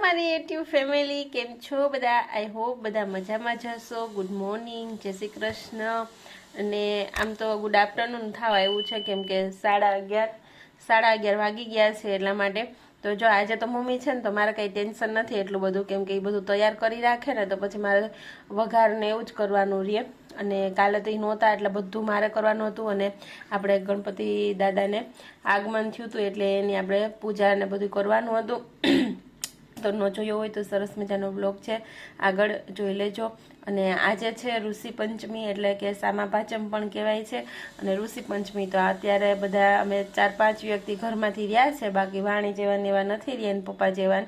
મારી YouTube family, કેમ છો બધા? આઈ હોપ બધા મજામાં જશો ગુડ મોર્નિંગ જય શ્રી કૃષ્ણ. અને આમ તો ગુડ આફ્ટરનૂન થવા એવું છે, કેમ કે સાડા અગિયાર સાડા અગિયાર વાગી ગયા છે એટલા માટે. તો જો આજે તો મમ્મી છે ને, તો મારે કંઈ ટેન્શન નથી એટલું બધું, કેમ કે એ બધું તૈયાર કરી રાખે ને, તો પછી મારે વઘારને એવું જ કરવાનું રહે. અને કાલે તો એ નહોતા, એટલે બધું મારે કરવાનું હતું. અને આપણે ગણપતિ દાદાને આગમન થયું હતું, એટલે એની આપણે પૂજા ને બધું કરવાનું હતું. તો ન જોયો હોય તો સરસ મજાનો બ્લોગ છે. આગળ જોઈ લેજો. અને આજે છે ઋષિ પંચમી એટલે કે સામા પાંચમ પણ કહેવાય છે. અને ઋષિ પંચમી તો અત્યારે બધા અમે ચાર પાંચ વ્યક્તિ ઘરમાંથી રહ્યા છે. બાકી વાણી જેવા ને એવા નથી રહ્યા ને પપ્પા જેવા.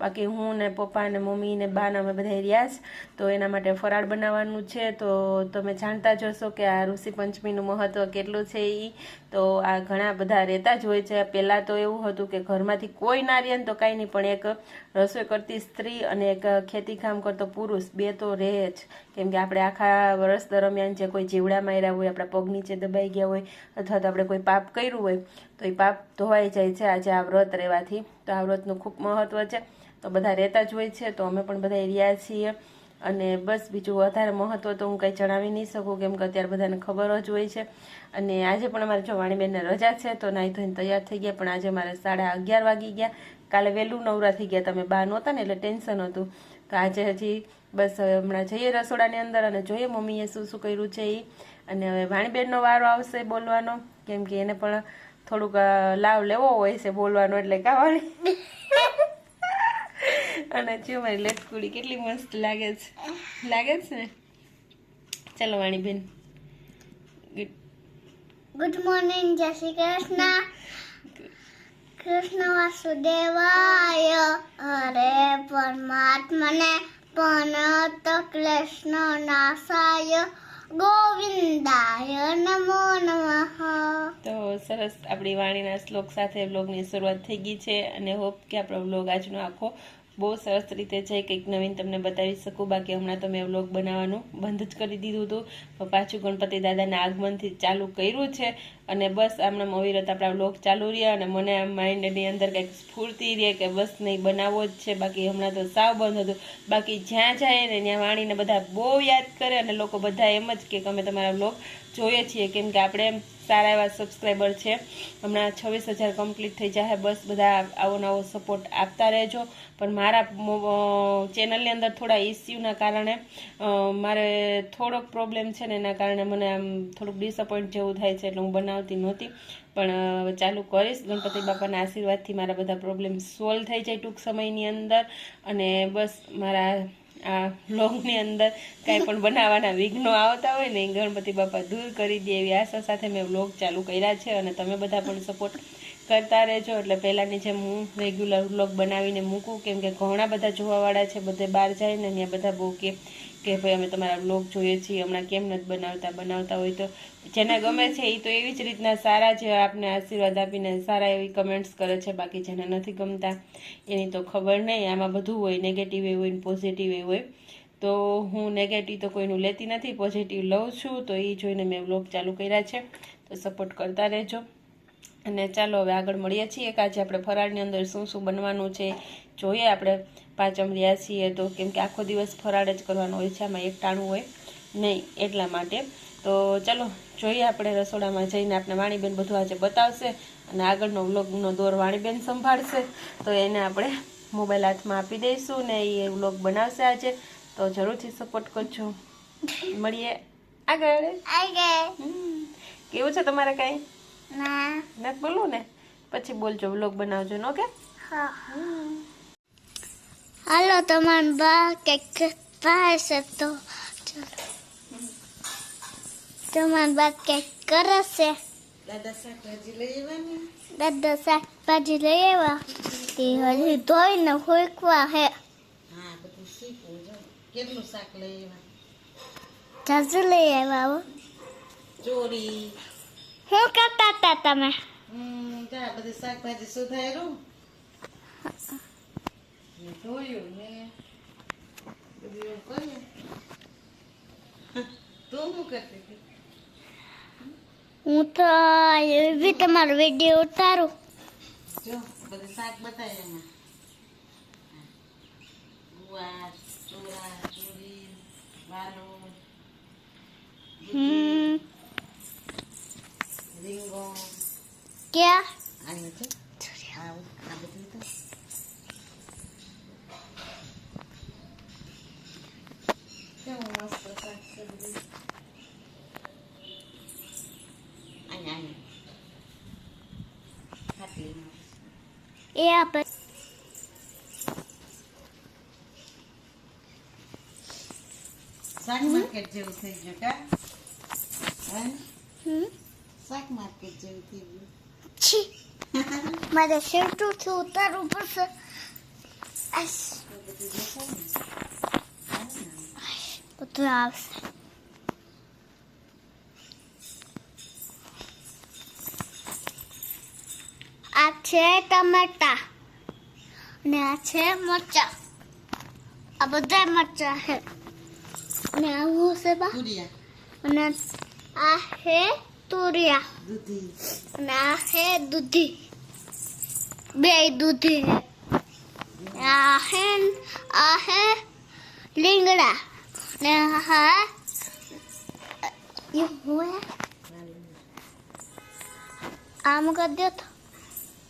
બાકી હું ને પપ્પા ને મમ્મી ને બાને અમે બધા રહ્યા છે. તો એના માટે ફરાળ બનાવવાનું છે. તો તમે જાણતા જોશો કે આ ઋષિ પંચમીનું મહત્વ કેટલું છે એ તો આ ઘણા બધા રહેતા જ હોય છે. પહેલાં તો એવું હતું કે ઘરમાંથી કોઈ ના રહે તો કાંઈ નહીં, પણ એક રસોઈ કરતી સ્ત્રી અને એક ખેતી કામ કરતો પુરુષ, બે તો રહે જ. કેમ કે આપણે આખા વર્ષ દરમિયાન જે કોઈ જીવડા માર્યા હોય, આપણા પગ નીચે દબાઈ ગયા હોય, અથવા તો આપણે કોઈ પાપ કર્યું હોય, તો એ પાપ ધોવાઈ જાય છે આજે આ વ્રત રહેવાથી. તો આ વ્રતનું ખૂબ મહત્ત્વ છે. તો બધા રહેતા જ હોય છે. તો અમે પણ બધા રહ્યા છીએ. અને બસ બીજું વધારે મહત્વ તો હું કંઈ જણાવી નહીં શકું, કેમ કે અત્યારે બધાને ખબર જ હોય છે. અને આજે પણ અમારે જો વાણીબેનને રજા છે, તો નાહી ધોઈને તૈયાર થઈ ગયા, પણ આજે મારે સાડા અગિયાર વાગી ગયા. કાલે વહેલું નવરા થઈ ગયા, તમે બહાર નહોતા ને, એટલે ટેન્શન હતું. તો આજે હજી બસ હવે હમણાં જઈએ રસોડાની અંદર અને જોઈએ મમ્મીએ શું શું કર્યું છે એ અને હવે વાણીબેનનો વારો આવશે બોલવાનો, કેમ કે એને પણ થોડુંક લાવ લેવો હોય છે બોલવાનો, એટલે કાવાની અને જો મારી લસકુડી કેટલી મસ્ત લાગે છે. લાગે છે ને? ચાલો વાણીબેન. ગુડ મોર્નિંગ જય શ્રી કૃષ્ણ. કૃષ્ણ વાસુદેવાય. હરે પરમાત્મને પનત કૃષ્ણ નાસાય ગોવિંદાય નમો નમઃ. તો સરસ આપણી વાણીના શ્લોક સાથે બ્લોગની શરૂઆત થઈ ગઈ છે અને હોપ કે આપણો બ્લોગ આજનો આખો બહુ સરસ રીતે છે, કંઈક નવીન તમને બતાવી શકું. બાકી હમણાં તો મેં વ્લોગ બનાવવાનું બંધ જ કરી દીધું હતું. પાછું ગણપતિ દાદાના આગમનથી ચાલુ કર્યું છે. અને બસ આમણે અવિરત આપણા બ્લોગ ચાલુ રહ્યા અને મને આમ માઇન્ડની અંદર કંઈક સ્ફૂર્તિ રહે કે બસ નહીં બનાવવો જ છે. બાકી હમણાં તો સાવ બંધ હતું. બાકી જ્યાં જાય ને ત્યાં વાણીને બધા બહુ યાદ કરે અને લોકો બધા એમ જ કે અમે તમારા બ્લોગ જોઈએ છીએ. કેમ કે આપણે સારા એવા સબસ્ક્રાઈબર છે. હમણાં છવ્વીસ હજાર કમ્પ્લીટ થઈ જાય બસ બધા આવો નવો સપોર્ટ આપતા રહેજો. પણ મારા ચેનલની અંદર થોડા ઇસ્યુના કારણે મારે થોડોક પ્રોબ્લેમ છે ને એના કારણે મને આમ થોડુંક ડિસઅપોઇન્ટ જેવું થાય છે એટલે હું બનાવતી નહોતી. પણ ચાલુ કરીશ. ગણપતિ બાપાના આશીર્વાદથી મારા બધા પ્રોબ્લેમ સોલ્વ થઈ જાય ટૂંક સમયની અંદર. અને બસ મારા, આ બ્લોગની અંદર કાંઈ પણ બનાવવાના વિઘ્નો આવતા હોય ને ગણપતિ બાપા દૂર કરી દે એવી આશા સાથે મેં બ્લોગ ચાલુ કર્યા છે. અને તમે બધા પણ સપોર્ટ કરતા રહેજો. એટલે પહેલાંની જેમ હું રેગ્યુલર વ્લોગ બનાવીને મૂકું. કેમ કે ઘણા બધા જોવાવાળા છે, બધે બહાર જાય ને, ત્યાં બધા બહુ કે કે ભાઈ અમે તમારા વ્લોગ જોઈએ છીએ, હમણાં કેમ નથી બનાવતા બનાવતા હોય તો જેને ગમે છે એ તો એવી જ રીતના સારા જે આપને આશીર્વાદ આપીને સારા એવી કમેન્ટ્સ કરે છે, બાકી જેને નથી ગમતા એની તો ખબર નહીં, આમાં બધું હોય નેગેટિવ હોય ને પોઝિટિવ હોય. તો હું નેગેટિવ તો કોઈનું લેતી નથી પોઝિટિવ લઉં છું, તો એ જોઈને મેં વ્લોગ ચાલુ કર્યા છે, તો સપોર્ટ કરતા રહેજો. અને ચાલો હવે આગળ મળીએ છીએ, કે આજે આપણે ફરાળની અંદર શું શું બનવાનું છે, જોઈએ આપણે. પાંચમ રહ્યા છીએ તો કેમ કે આખો દિવસ ફરાળ જ કરવાનો હોય છે આમાં એક ટાણું હોય નહીં એટલા માટે. તો ચાલો જોઈએ આપણે રસોડામાં જઈને આપણે વાણીબેન બધું આજે બતાવશે અને આગળનો વ્લોગનો દોર વાણીબેન સંભાળશે. તો એને આપણે મોબાઈલ હાથમાં આપી દઈશું ને એ વ્લોગ બનાવશે આજે. તો જરૂરથી સપોર્ટ કરજો. મળીએ આગળ. કેવું છે તમારે કાંઈ? ના. નથી બોલવું ને? પછી બોલજો વ્લોગ બનાવજો નો કે? હા હાલો તમાર બા કંઈક પાસે તો તમાર બા કેક કરશે દાદા શાકભાજી લઈ આવવાની દાદા શાકભાજી લઈ આવ્યા? તે હજી ધોઈને ફૂંકવા હે. હા બધું શીખવું જો. કેટલું શાક લઈ આવ્યા? જાજુ લઈ આવ્યા હો. ચોરી. શું કરતા હતા તમે? હમ ત્યાં બધી શાકભાજી સુધાર્યું. ધોયું ને બધું એવું કર્યું તું શું કરતી હતી હું તો એવી તમારો વીડિયો ઉતારું જો બધું શાક બતાય એમાં ઉપવાસ ચોરા ચોરી વાલો રીંગો ક્યાં આને છે આ આ બધું તો કેવું મસ્ત શાક છે બધું અહીંયા અહીંયા ખાટલીમાં એ આપણે શાક માર્કેટ જેવું થઈ ગયું કા હે હમ શાક માર્કેટ જેવું થઈ ગયું છી મારે શેરટું છે ઉતારવું પડશે આસ, તો બધું દેખાય ને હા ને? બધું આવશે આ છે ટમેટા અને આ છે મરચા આ બધા મરચા છે અને આવું છે બા તુરિયા અને આ છે તુરિયા દૂધી અને આ છે દૂધી બે દૂધી છે આ છે આ છે લીંગડા ને આ એ હોય આમ કરી દો તો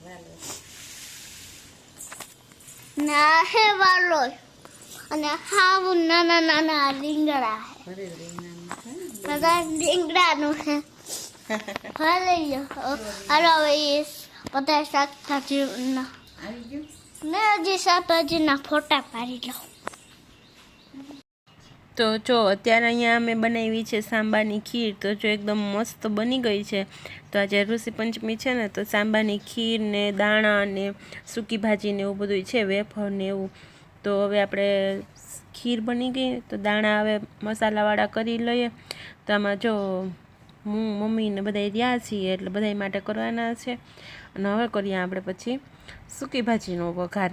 ને આ છે વાલો અને હાવ નાના નાના લીંગડા છે બધા રીંગણાનું છે લીંગડાનું ભલે હાલો હવે એ બધા ગયું? ને હજી શાકભાજીના ફોટા પાડી લઉં. તો જો, અત્યારે અહીંયા અમે બનાવી છે સાંબાની ખીર. તો જો એકદમ મસ્ત બની ગઈ છે. તો આજે ઋષિ પંચમી છે ને, તો સાંબાની ખીર ને દાણા ને સૂકી ભાજી ને એવું બધું છે, વેફર ને એવું. તો હવે આપણે ખીર બની ગઈ. તો દાણા હવે મસાલાવાળા કરી લઈએ. તો આમાં જો, હું, મમ્મી ને બધા રહ્યા છીએ, એટલે બધા માટે કરવાના છે. અને હવે કરીએ આપણે પછી સૂકી ભાજીનો વઘાર.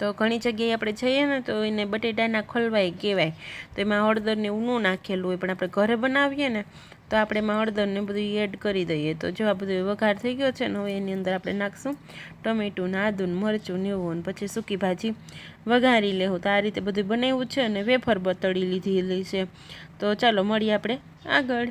તો ઘણી જગ્યાએ આપણે જઈએ ને તો એને બટેટાના ખલવાય કહેવાય. તો એમાં હળદરને એવું ન નાખેલું હોય, પણ આપણે ઘરે બનાવીએ ને તો આપણે એમાં હળદરને બધું એડ કરી દઈએ. તો જો આ બધું વઘાર થઈ ગયો છે ને, હવે એની અંદર આપણે નાખશું ટમેટું આદું મરચું, નેવું પછી સૂકી ભાજી વઘારી લેવું તો આ રીતે બધું બનાવ્યું છે અને વેફર બતળી લીધેલી છે. તો ચાલો મળીએ આપણે આગળ.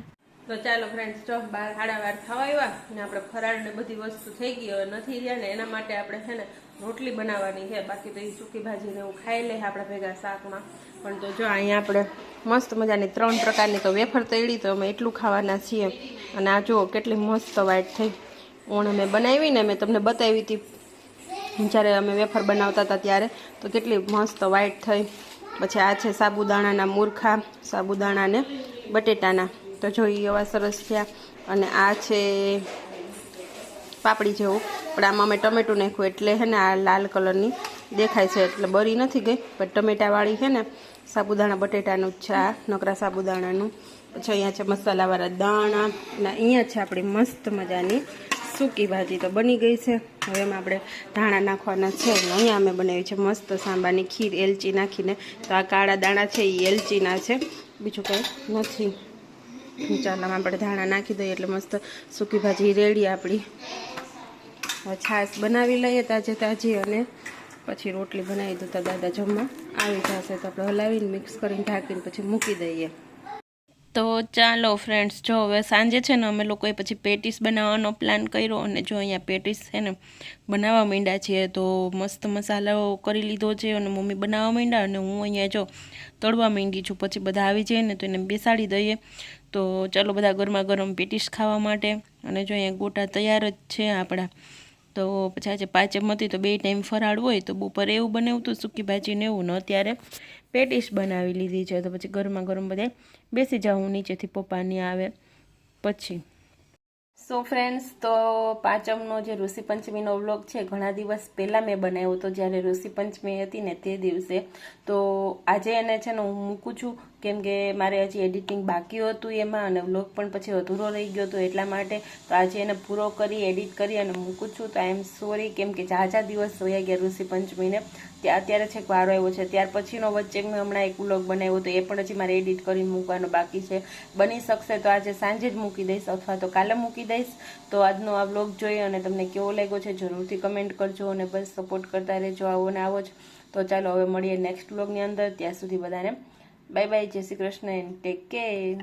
તો ચાલો ફ્રેન્ડ્સ જો બાર સાડા બાર થવા આવ્યા ને આપણે ફરાળ ને બધી વસ્તુ થઈ ગઈ, હવે નથી રહ્યા ને એના માટે આપણે છે ને રોટલી બનાવવાની છે. બાકી તો એ સૂકી ભાજી ને એવું ખાઈ લે આપણા ભેગા શાકમાં. પણ તો જો અહીંયા આપણે મસ્ત મજાની ત્રણ પ્રકારની તો વેફર તળી, તો અમે એટલું ખાવાના છીએ. અને આ જુઓ કેટલી મસ્ત વાઈટ થઈ. ઓણ અમે બનાવી ને મેં તમને બતાવી હતી. જ્યારે અમે વેફર બનાવતા હતા ત્યારે, તો કેટલી મસ્ત વાઈટ થઈ. પછી આ છે સાબુદાણાના મૂર્ખા સાબુદાણા ને બટેટાના. તો જોઈ એવા સરસ થયા અને આ છે પાપડી જેવું. પણ આમાં અમે ટમેટું નાખ્યું એટલે હે ને આ લાલ કલરની દેખાય છે. એટલે બરી નથી ગઈ, પણ ટમેટાવાળી છે ને સાબુદાણા, બટેટાનું જ છે આ નકરા સાબુદાણાનું. પછી અહીંયા છે મસાલાવાળા દાણા. અને અહીંયા છે આપણી મસ્ત મજાની સૂકી ભાજી તો બની ગઈ છે. હવે એમાં આપણે ધાણા નાખવાના છે. અહીંયા અમે બનાવી છે મસ્ત સાંબાની ખીર, એલચી નાખીને. તો આ કાળા દાણા છે એ એલચીના છે. બીજું કંઈ નથી. ચાલો આપણે ધાણા નાખી દઈએ એટલે મસ્ત સૂકી ભાજી રેડી આપણી. છાશ બનાવી લઈએ તાજે તાજી અને પછી રોટલી બનાવી દો દાદા જમવા. આવી જશે તો આપણે હલાવીને મિક્સ કરીને ઢાંકીને પછી મૂકી દઈએ. તો ચાલો ફ્રેન્ડ્સ જો હવે સાંજે છે ને અમે લોકોએ પછી પેટીસ બનાવવાનો પ્લાન કર્યો અને જો અહીંયા પેટીસ છે ને બનાવવા માંડ્યા છીએ, તો મસ્ત મસાલો કરી લીધો છે અને મમ્મી બનાવવા માંડ્યા અને હું અહીંયા જો તળવા માંડી છું. પછી બધા આવી જાય ને તો એને બેસાડી દઈએ. તો ચાલો બધા ગરમા ગરમ પેટીસ ખાવા માટે. અને જો અહીંયા ગોટા તૈયાર જ છે આપણા. તો પછી આજે પાંચમ હતી તો બે ટાઈમ ફરાળ હોય તો બપોરે એવું બનાવ્યું હતું સૂકી ભાજી ને એવું ન અત્યારે. પેટીસ બનાવી લીધી છે. તો પછી ગરમા ગરમ બધે બેસી જાઉં, નીચેથી પપ્પાની આવે, પછી. સો ફ્રેન્ડ્સ તો પાંચમનો જે ઋષિ પંચમીનો વ્લોગ છે, ઘણા દિવસ પહેલાં મેં બનાવ્યો હતો. જ્યારે ઋષિ પંચમી હતી ને તે દિવસે. તો આજે એને છે ને હું મૂકું છું. કેમ કે મારે હજી એડિટિંગ બાકી હતું એમાં અને વ્લોગ પણ પછી અધૂરો રહી ગયો હતો એટલા માટે તો આજે એને પૂરો કરી એડિટ કરી અને મૂકું છું. તો આઈ એમ સોરી કેમ કે ઝાઝા દિવસ વયા ગયા ઋષિ પંચમીને. ત્યાં અત્યારે છેક વારો આવ્યો છે. ત્યાર પછીનો વચ્ચે મેં હમણાં એક વ્લોગ બનાવ્યો તો એ પણ હજી મારે એડિટ કરીને મૂકવાનો બાકી છે. બની શકશે તો આજે સાંજે જ મૂકી દઈશ અથવા તો કાલે મૂકી દઈશ. તો આજનો આ વ્લોગ જોઈ અને તમને કેવો લાગ્યો છે જરૂરથી કમેન્ટ કરજો અને બસ સપોર્ટ કરતા રહેજો. આવો ને આવો જ. તો ચાલો, હવે મળીએ નેક્સ્ટ વ્લોગની અંદર. ત્યાં સુધી બધાને બાય બાય જય Shri Krishna and take care